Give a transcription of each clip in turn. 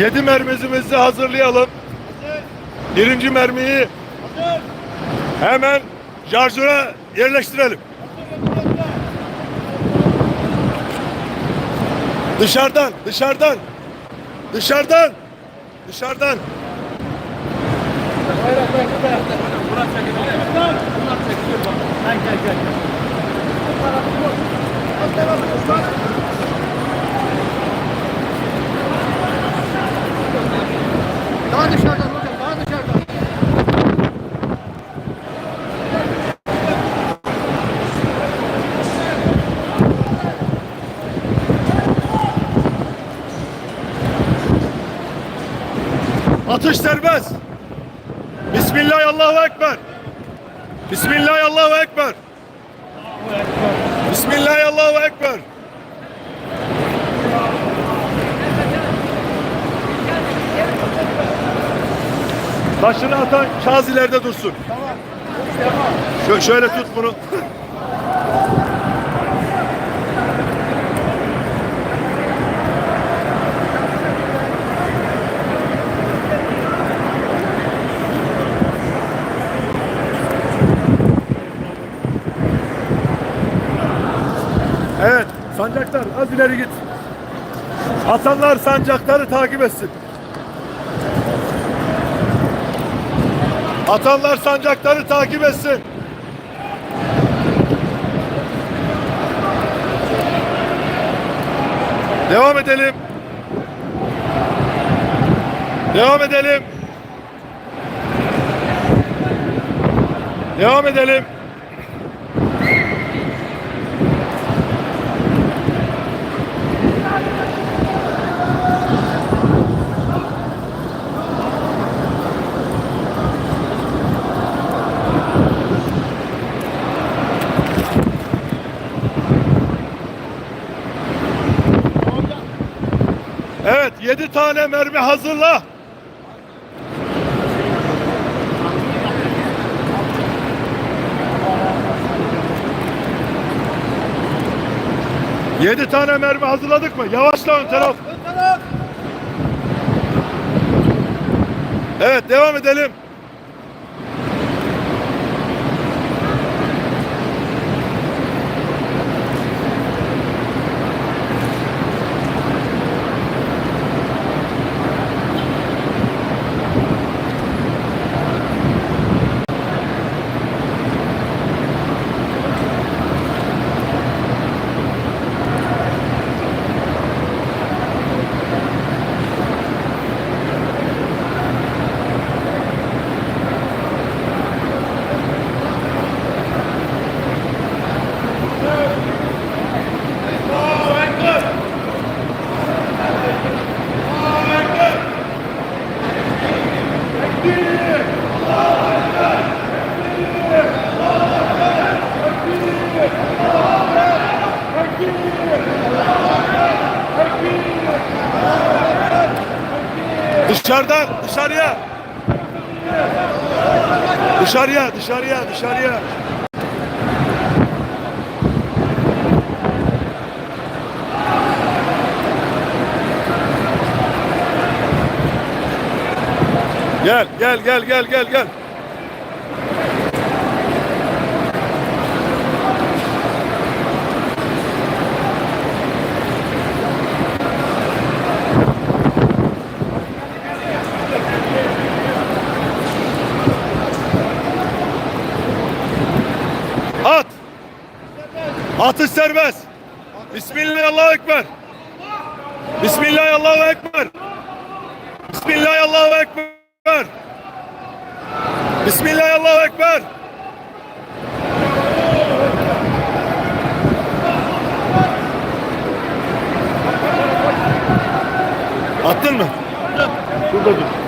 Yedi mermimizi hazırlayalım. Birinci mermiyi hemen şarjöre yerleştirelim. Dışarıdan, dışarıdan, dışarıdan, dışarıdan. Daha dışarıdan hocam, daha dışarıdan. Atış serbest. Bismillah Allahu Ekber. Bismillah Allahu Ekber. Bismillah Allahu Ekber. Başını atan Kaz ileride dursun. Şö- şöyle tut bunu. Evet, sancaktar az ileri git. Atanlar sancakları takip etsin. Atanlar sancakları takip etsin. Devam edelim. Devam edelim. Devam edelim. Evet, yedi tane mermi hazırla. Yedi tane mermi hazırladık mı? Yavaşla ön taraf. Evet, devam edelim. Dışarıdan, dışarıya. Dışarıya, dışarıya, dışarıya. Gel, gel, gel, gel, gel, gel. Atış serbest. Bismillah Allahu Ekber. Bismillah Allahu Ekber. Bismillah Allahu Ekber. Bismillah Allahu Ekber. Attın mı? Şurada dur.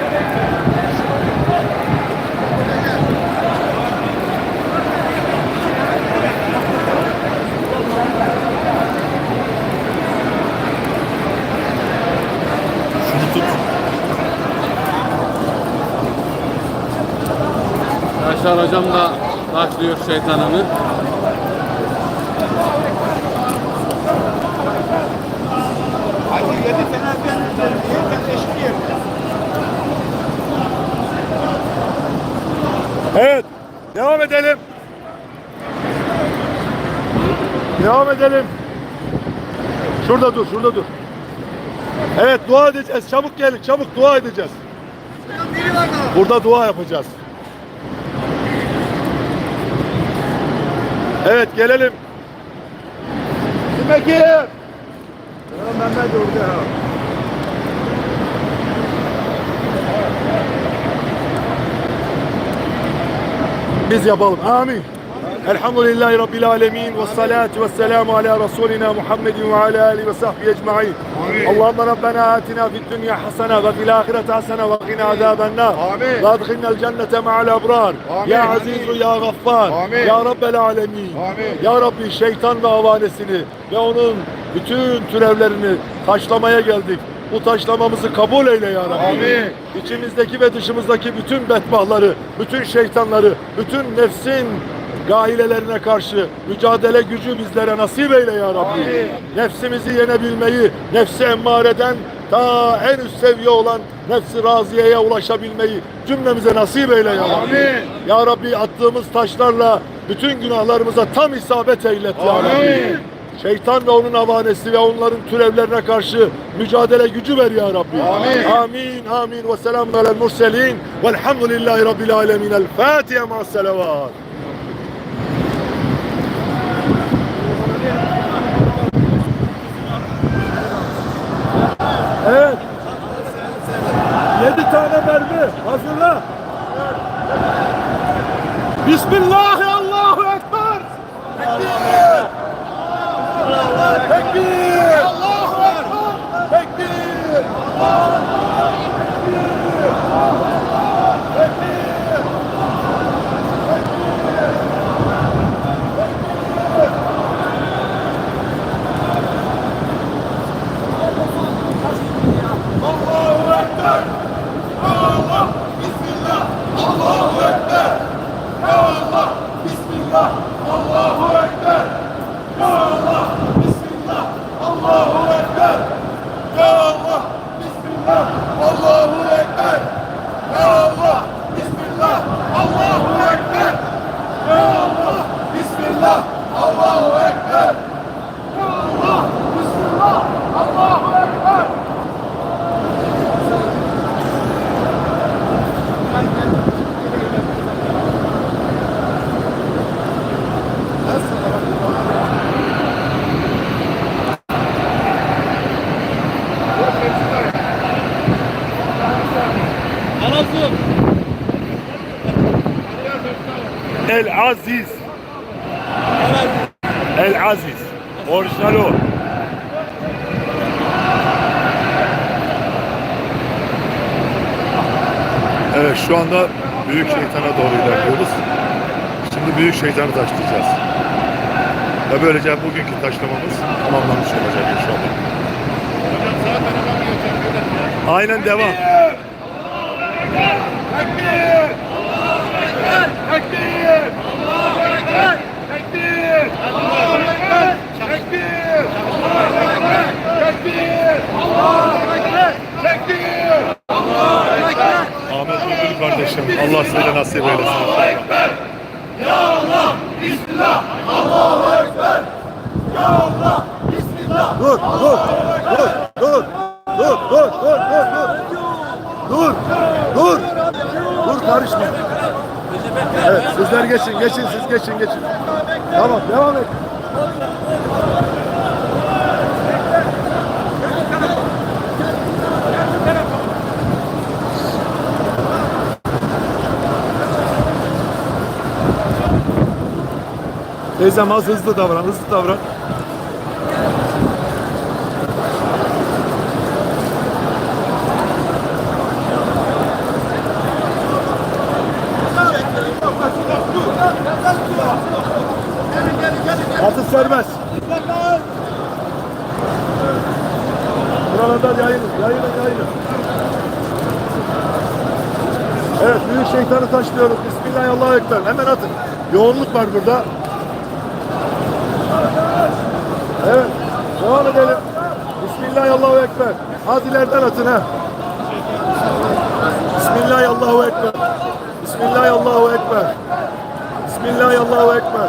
hocamla başlıyor şeytanını. Evet, devam edelim. Devam edelim. Şurada dur, şurada dur. Evet, dua edeceğiz. Çabuk gelin, çabuk dua edeceğiz. Burada dua yapacağız. Evet gelelim. Kim Bekir? Mehmet orada. Biz yapalım. Amin. Elhamdülillahi Rabbil alemin ve salatu ve selamu ala Resulina Muhammedin ve ala alihi ve sahbihi ecma'in. Allahümme Rabbena atina fid dünya hasene ve fil ahireti hasene ve qina azaben nar. Ve adkhilnel cennete ma'al ebrar. Ya azizu ya gaffar. Ya Rabbel alemin. Ya Rabbi şeytan ve avanesini ve onun bütün türevlerini taşlamaya geldik. Bu taşlamamızı kabul eyle ya Rabbi. Amin. İçimizdeki ve dışımızdaki bütün bedbahları, bütün şeytanları, bütün nefsin gahilelerine karşı mücadele gücü bizlere nasip eyle ya Rabbi. Amin. Nefsimizi yenebilmeyi, nefsi emmareden ta en üst seviye olan nefsi raziyeye ulaşabilmeyi cümlemize nasip eyle ya Rabbi. Amin. Ya Rabbi attığımız taşlarla bütün günahlarımıza tam isabet eylet ya Amin. Rabbi. Şeytan ve onun avanesi ve onların türevlerine karşı mücadele gücü ver ya Rabbi. Amin. Amin. Amin. Ve selamun alel murselin. Velhamdülillahi Rabbil alemin. El Fatiha ma'as selavat. Evet. Yedi tane mermi. Hazırla. Bismillah. Allahu Ekber. Tekbir. Tekbir. Allahu Ekber. Tekbir. El Aziz. العزيز. العزيز. برشلونه Evet şu anda büyük şeytana doğru ilerliyoruz. Şimdi büyük şeytanı taşlayacağız. Ve böylece bugünkü taşlamamız tamamlanmış olacak inşallah. Aynen devam. Ahmet Bülbül kardeşim Allah size nasip eylesin inşallah. Dur, dur, dur, dur, dur, dur, dur, dur, dur. Dur, dur, dur karışma. Evet, sizler geçin, geçin, siz geçin, geçin. Tamam, devam et. Teyzem az hızlı davran, hızlı davran. Atış serbest. Buralarda yayılın, yayılın, yayılın. Evet, büyük şeytanı taşlıyoruz. Bismillahirrahmanirrahim. Hemen atın. Yoğunluk var burada. Devam edelim. Bismillahirrahmanirrahim. Allahu Ekber. Az ileriden atın ha. Bismillahirrahmanirrahim. Ekber. Bismillahirrahmanirrahim. Ekber. Bismillahirrahmanirrahim. Ekber.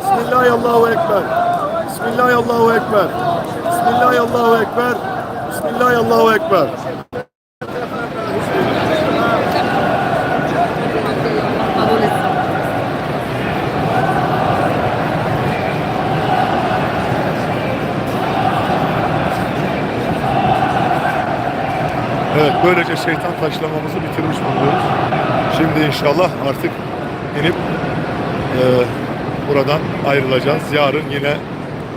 Bismillahirrahmanirrahim. Ekber. Bismillahirrahmanirrahim. Ekber. Bismillahirrahmanirrahim. Ekber. Bismillahirrahmanirrahim. Ekber. Böylece şeytan taşlamamızı bitirmiş bulunuyoruz. Şimdi inşallah artık inip e, buradan ayrılacağız. Yarın yine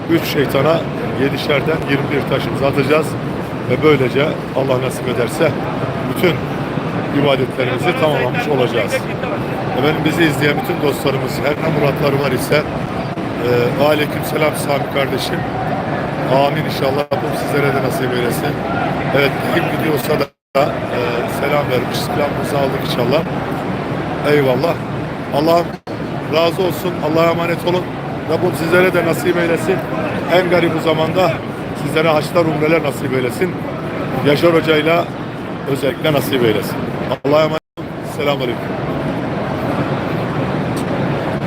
3 şeytana 7'şerden 21 taşımızı atacağız. Ve böylece Allah nasip ederse bütün ibadetlerimizi tamamlamış olacağız. Efendim bizi izleyen bütün dostlarımız her ne muratları var ise e, aleyküm selam Sami kardeşim. Amin inşallah. Rabbim sizlere de nasip eylesin. Evet video olsa da Selamımızı aldık inşallah. Eyvallah. Allah'ım razı olsun. Allah'a emanet olun. Rabbim sizlere de nasip eylesin. En garip bu zamanda sizlere haçlar umreler nasip eylesin. Yaşar Hoca'yla özellikle nasip eylesin. Allah'a emanet olun. Selamun Aleyküm.